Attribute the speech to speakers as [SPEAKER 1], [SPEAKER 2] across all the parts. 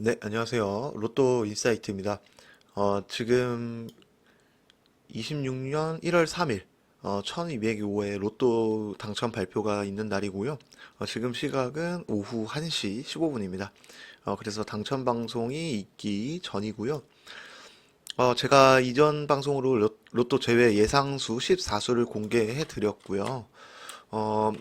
[SPEAKER 1] 네, 안녕하세요. 로또 인사이트입니다. 어, 지금 26년 1월 3일, 어, 1205회 로또 당첨 발표가 있는 날이고요. 어, 지금 시각은 오후 1시 15분입니다. 어, 그래서 당첨 방송이 있기 전이고요. 어, 제가 이전 방송으로 로, 로또 제외 예상수 14수를 공개해 드렸고요. 어,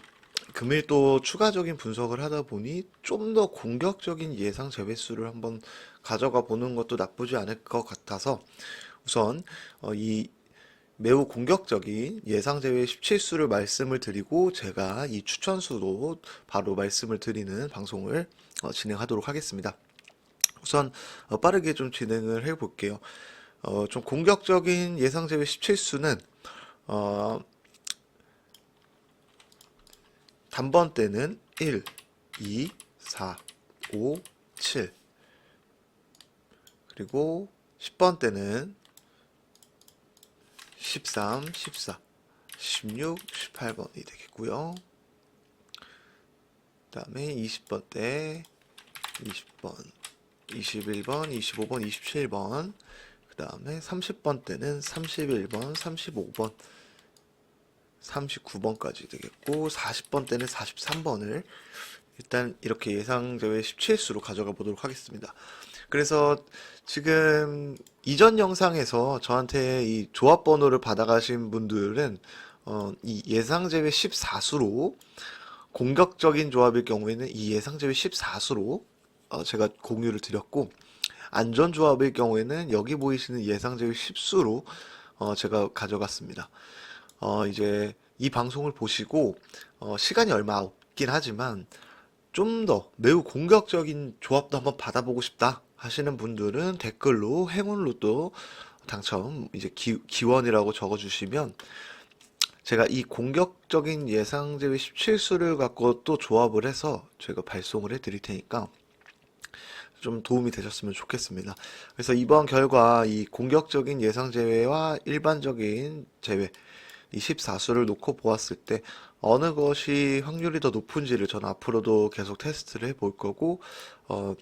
[SPEAKER 1] 금일 또 추가적인 분석을 하다 보니 좀 더 공격적인 예상 제외수를 한번 가져가 보는 것도 나쁘지 않을 것 같아서 우선 어, 이 매우 공격적인 예상 제외 17수를 말씀을 드리고 제가 이 추천수로 바로 말씀을 드리는 방송을 어, 진행하도록 하겠습니다. 우선 어, 빠르게 좀 진행을 해 볼게요. 어, 좀 공격적인 예상 제외 17수는 어, 단번 때는 1, 2, 4, 5, 7 그리고 10번 때는 13, 14, 16, 18번이 되겠고요. 그 다음에 20번 때 20번, 21번, 25번, 27번. 그 다음에 30번 때는 31번, 35번 39번까지 되겠고 40번 때는 43번을 일단 이렇게 예상 제외 17수로 가져가 보도록 하겠습니다. 그래서 지금 이전 영상에서 저한테 이 조합 번호를 받아가신 분들은 어, 이 예상 제외 14수로 공격적인 조합일 경우에는 이 예상 제외 14수로 어, 제가 공유를 드렸고 안전 조합일 경우에는 여기 보이시는 예상 제외 10수로 어, 제가 가져갔습니다. 어, 이제 이 방송을 보시고 어, 시간이 얼마 없긴 하지만 좀 더 매우 공격적인 조합도 한번 받아보고 싶다 하시는 분들은 댓글로 행운 로또 당첨 이제 기, 기원이라고 적어주시면 제가 이 공격적인 예상 제외 17수를 갖고 또 조합을 해서 제가 발송을 해 드릴 테니까 좀 도움이 되셨으면 좋겠습니다. 그래서 이번 결과 이 공격적인 예상 제외와 일반적인 제외 이 14수를 놓고 보았을 때 어느 것이 확률이 더 높은지를 저는 앞으로도 계속 테스트를 해볼 거고 어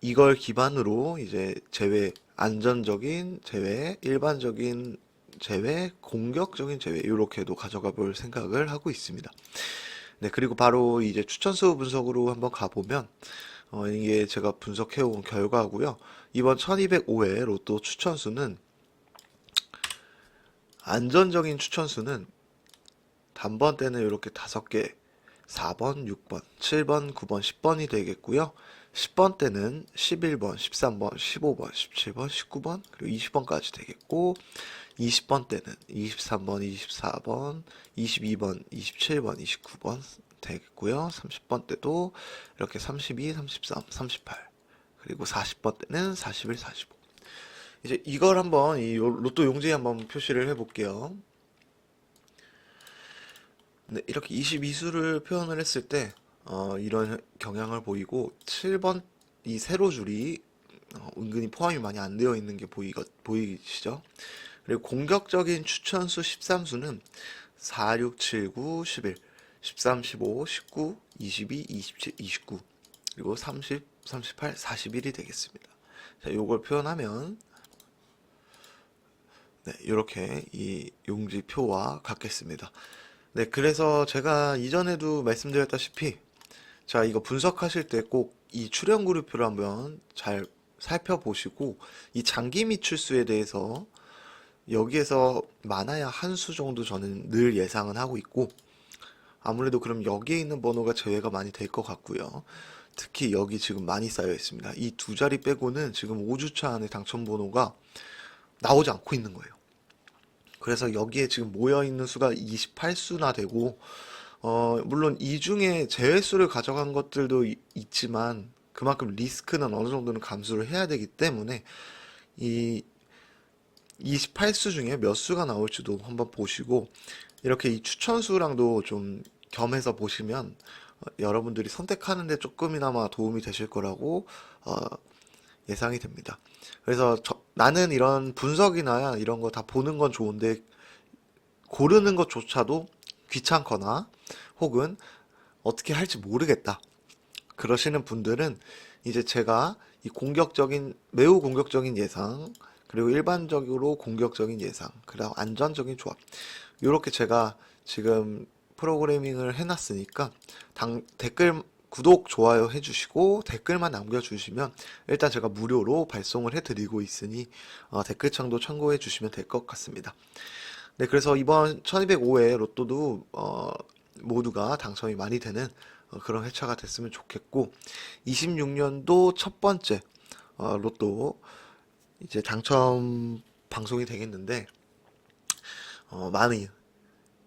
[SPEAKER 1] 이걸 기반으로 이제 제외 안전적인 제외 일반적인 제외 공격적인 제외 이렇게도 가져가 볼 생각을 하고 있습니다. 네, 그리고 바로 이제 추천수 분석으로 한번 가보면 어, 이게 제가 분석해온 결과고요. 이번 1205회 로또 추천수는 안전적인 추천수는 단번 때는 이렇게 다섯 개 4번, 6번, 7번, 9번, 10번이 되겠고요. 10번 때는 11번, 13번, 15번, 17번, 19번, 그리고 20번까지 되겠고 20번 때는 23번, 24번, 22번, 27번, 29번 되겠고요. 30번 때도 이렇게 32, 33, 38 그리고 40번 때는 41, 45 이제 이걸 한번 이 로- 로또 용지에 한번 표시를 해볼게요. 네, 이렇게 22수를 표현을 했을 때 어, 이런 경향을 보이고 7번 이 세로 줄이 어, 은근히 포함이 많이 안 되어 있는 게 보이, 보이시죠? 그리고 공격적인 추천수 13수는 4, 6, 7, 9, 11, 13, 15, 19, 22, 27, 29 그리고 30, 38, 41이 되겠습니다. 자, 요걸 표현하면 네, 이렇게 이 용지 표와 같겠습니다. 네, 그래서 제가 이전에도 말씀드렸다시피, 자, 이거 분석하실 때 꼭 이 출현 그룹표를 한번 잘 살펴보시고, 이 장기 미출수에 대해서 여기에서 많아야 한 수 정도 저는 늘 예상은 하고 있고, 아무래도 그럼 여기에 있는 번호가 제외가 많이 될 것 같고요. 특히 여기 지금 많이 쌓여 있습니다. 이 두 자리 빼고는 지금 5주차 안에 당첨 번호가 나오지 않고 있는 거예요. 그래서 여기에 지금 모여 있는 수가 28수나 되고, 어, 물론 이 중에 제외수를 가져간 것들도 이- 있지만, 그만큼 리스크는 어느 정도는 감수를 해야 되기 때문에, 이 28수 중에 몇 수가 나올지도 한번 보시고, 이렇게 이 추천수랑도 좀 겸해서 보시면, 어, 여러분들이 선택하는데 조금이나마 도움이 되실 거라고, 어, 예상이 됩니다. 그래서 저- 나는 이런 분석이나 이런 거 다 보는 건 좋은데 고르는 것조차도 귀찮거나 혹은 어떻게 할지 모르겠다. 그러시는 분들은 이제 제가 이 공격적인, 매우 공격적인 예상, 그리고 일반적으로 공격적인 예상, 그리고 안전적인 조합. 이렇게 제가 지금 프로그래밍을 해놨으니까 당, 댓글, 구독, 좋아요 해주시고 댓글만 남겨주시면 일단 제가 무료로 발송을 해드리고 있으니 어, 댓글창도 참고해 주시면 될 것 같습니다. 네, 그래서 이번 1205회 로또도 어, 모두가 당첨이 많이 되는 어, 그런 회차가 됐으면 좋겠고 26년도 첫 번째 어, 로또 이제 당첨 방송이 되겠는데 어, 많이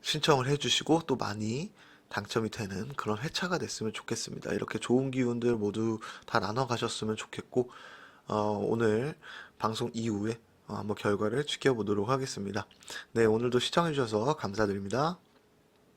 [SPEAKER 1] 신청을 해주시고 또 많이 당첨이 되는 그런 회차가 됐으면 좋겠습니다. 이렇게 좋은 기운들 모두 다 나눠 가셨으면 좋겠고 어, 오늘 방송 이후에 어, 한번 결과를 지켜보도록 하겠습니다. 네, 오늘도 시청해 주셔서 감사드립니다.